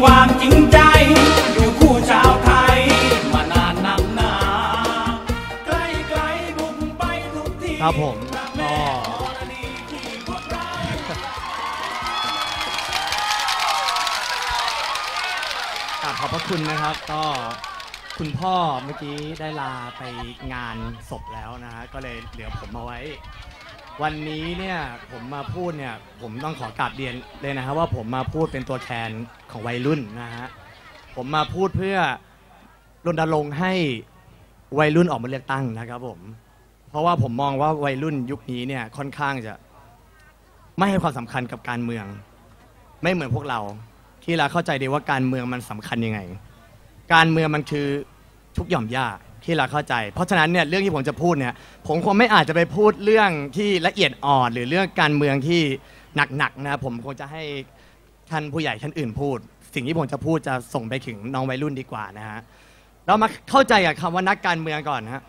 ความจริงใจ อยู่คู่ชาวไทย มานานนักหนาใกล้ไกลบุกไปทุกที่ครับผมก็กขอบพระคุณนะครับ ก็คุณพ่อเมื่อกี้ได้ลาไปงานศพแล้วนะฮะก็เลยเหลือผมมาไว้ วันนี้เนี่ยผมมาพูดเนี่ยผมต้องขอกราบเรียนเลยนะครับว่าผมมาพูดเป็นตัวแทนของวัยรุ่นนะฮะผมมาพูดเพื่อรณรงค์ให้วัยรุ่นออกมาเลือกตั้งนะครับผม เพราะว่าผมมองว่าวัยรุ่นยุคนี้เนี่ยค่อนข้างจะไม่ให้ความสำคัญกับการเมือง ไม่เหมือนพวกเราที่เราเข้าใจดีว่าการเมืองมันสำคัญยังไง การเมืองมันคือทุกหย่อมย่า ที่เราเข้าใจ เพราะฉะนั้นเนี่ยเรื่องที่ผมจะพูดเนี่ยผมคงไม่อาจจะไปพูดเรื่องที่ละเอียดอ่อน หรือเรื่องการเมืองที่หนักๆนะครับผมคงจะให้ท่านผู้ใหญ่ท่านอื่นพูด สิ่งที่ผมจะพูดจะส่งไปถึงน้องวัยรุ่นดีกว่านะฮะเรามาเข้าใจกับคำว่านักการเมืองก่อนนะฮะ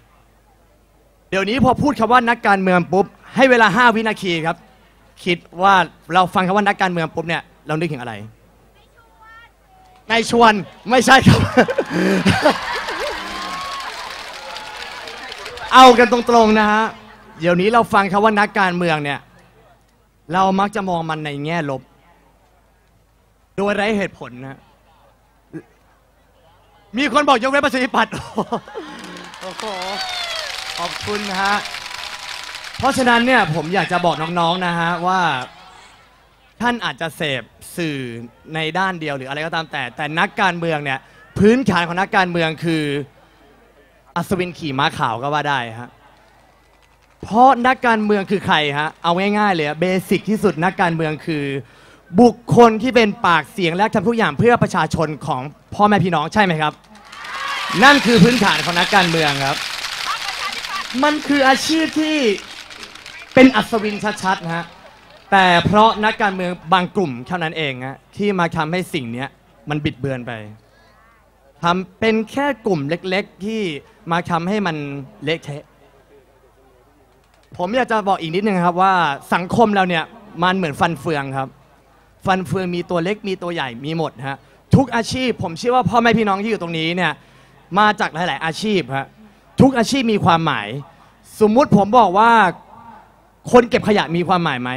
เดี๋ยวนี้พอพูดคำว่านักการเมืองปุ๊บให้เวลา 5 วินาทีครับ คิดว่าเราฟังคำว่านักการเมืองปุ๊บเนี่ยเรานึกถึงอะไรนายชวนไม่ใช่ครับ เอากันตรงๆนะฮะ เดี๋ยวนี้เราฟังคำว่านักการเมืองเนี่ย เรามักจะมองมันในแง่ลบ โดยไร้เหตุผลนะ มีคนบอกยกเว้นประชาธิปัตย์โอ้โห ขอบคุณนะฮะ เพราะฉะนั้นเนี่ยผมอยากจะบอกน้องๆนะฮะว่าท่านอาจจะเสพสื่อในด้านเดียวหรืออะไรก็ตามแต่ แต่นักการเมืองเนี่ย พื้นฐานของนักการเมืองคือ อัศวินขี่ม้าขาวก็ว่าได้ฮะเพราะนักการเมืองคือใครฮะเอาง่ายๆเลยเบสิกที่สุดนักการเมืองคือ บุคคลที่เป็นปากเสียงและทำทุกอย่างเพื่อประชาชนของพ่อแม่พี่น้องใช่ไหมครับ นั่นคือพื้นฐานของนักการเมืองครับ มันคืออาชีพที่เป็นอัศวินชัดๆนะฮะแต่เพราะนักการเมืองบางกลุ่มเท่านั้นเองฮะที่มาทำให้สิ่งนี้มันบิดเบือนไป ทำเป็นแค่กลุ่มเล็ก ๆ ที่มาทำให้มันเละเทะผมอยากจะบอกอีกนิดนึงครับว่าสังคมเราเนี่ยมันเหมือนฟันเฟืองครับ ฟันเฟืองมีตัวเล็กมีตัวใหญ่มีหมดฮะทุกอาชีพ ผมเชื่อว่าพ่อแม่พี่น้องที่อยู่ตรงนี้เนี่ยมาจากหลาย ๆ อาชีพฮะทุกอาชีพมีความหมาย สมมุติผมบอกว่าคนเก็บขยะมีความหมายไหม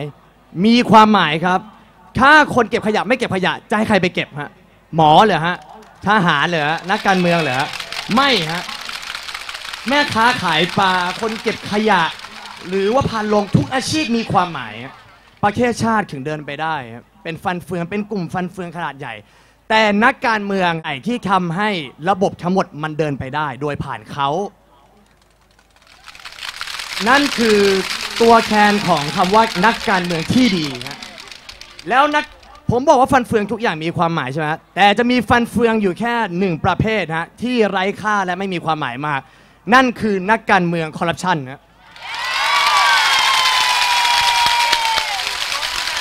มีความหมายครับ ถ้าคนเก็บขยะไม่เก็บขยะจะให้ใครไปเก็บฮะหมอเหรอฮะ ทหารเหรอนักการเมืองเหรอไม่ฮะแม่ค้าขายปลาคนเก็บขยะ หรือว่าพานลงทุกอาชีพมีความหมายฮะประเทศชาติถึงเดินไปได้ฮะเป็นฟันเฟืองเป็นกลุ่มฟันเฟืองขนาดใหญ่ แต่นักการเมืองไอ้ที่ทำให้ระบบทั้งหมดมันเดินไปได้ โดยผ่านเขา นั่นคือตัวแทนของคำว่านักการเมืองที่ดีฮะแล้วนัก ผมบอกว่าฟันเฟืองทุกอย่างมีความหมายใช่ไหมแต่จะมีฟันเฟืองอยู่แค่หนึ่งประเภทฮะที่ไร้ค่าและไม่มีความหมายมาก นั่นคือนักการเมืองคอร์รัปชันฮะ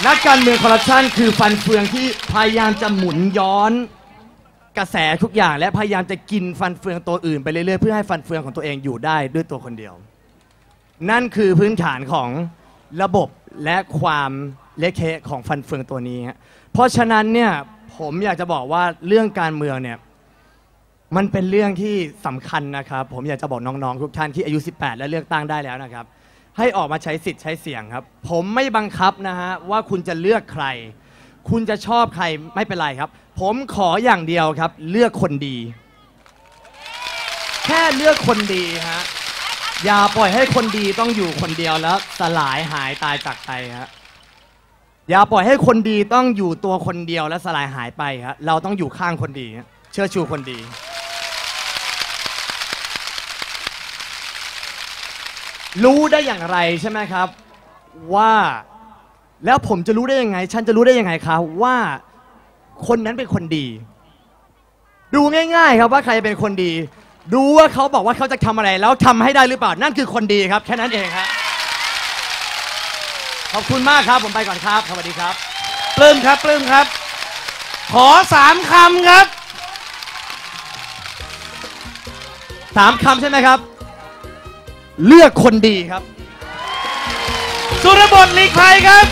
นักการเมืองคอร์รัปชันคือฟันเฟืองที่พยายามจะหมุนย้อนกระแสทุกอย่างและพยายามจะกินฟันเฟืองตัวอื่นไปเรื่อยๆเพื่อให้ฟันเฟืองของตัวเองอยู่ได้ด้วยตัวคนเดียว นั่นคือพื้นฐานของระบบและความเละเทะของฟันเฟืองตัวนี้ฮะ เพราะฉะนั้นเนี่ยผมอยากจะบอกว่าเรื่องการเมืองเนี่ยมันเป็นเรื่องที่สำคัญนะครับ ผมอยากจะบอกน้องๆทุกท่านที่อายุ 18 และเลือกตั้งได้แล้วนะครับ ให้ออกมาใช้สิทธิ์ใช้เสียงครับ ผมไม่บังคับนะฮะว่าคุณจะเลือกใคร คุณจะชอบใครไม่เป็นไรครับ ผมขออย่างเดียวครับ เลือกคนดี แค่เลือกคนดีฮะอย่าปล่อยให้คนดีต้องอยู่คนเดียวแล้วสลายหายตายจากไปฮะ อย่าปล่อยให้คนดีต้องอยู่ตัวคนเดียวและสลายหายไปฮะเราต้องอยู่ข้างคนดีฮะเชื่อชูคนดี รู้ได้อย่างไรใช่ไหมครับ ว่าแล้วผมจะรู้ได้ยังไง ฉันจะรู้ได้ยังไงครับว่าคนนั้นเป็นคนดี ดูง่าย ๆ ครับว่าใครเป็นคนดี ดูว่าเขาบอกว่าเขาจะทำอะไรแล้วทำให้ได้หรือเปล่านั่นคือคนดีครับ แค่นั้นเองครับ ขอบคุณมากครับ ผมไปก่อนครับ สวัสดีครับ ปลื้มครับ ปลื้มครับ ขอสามคำครับ สามคำใช่ไหมครับ เลือกคนดีครับ สุรบดลีกภัยครับ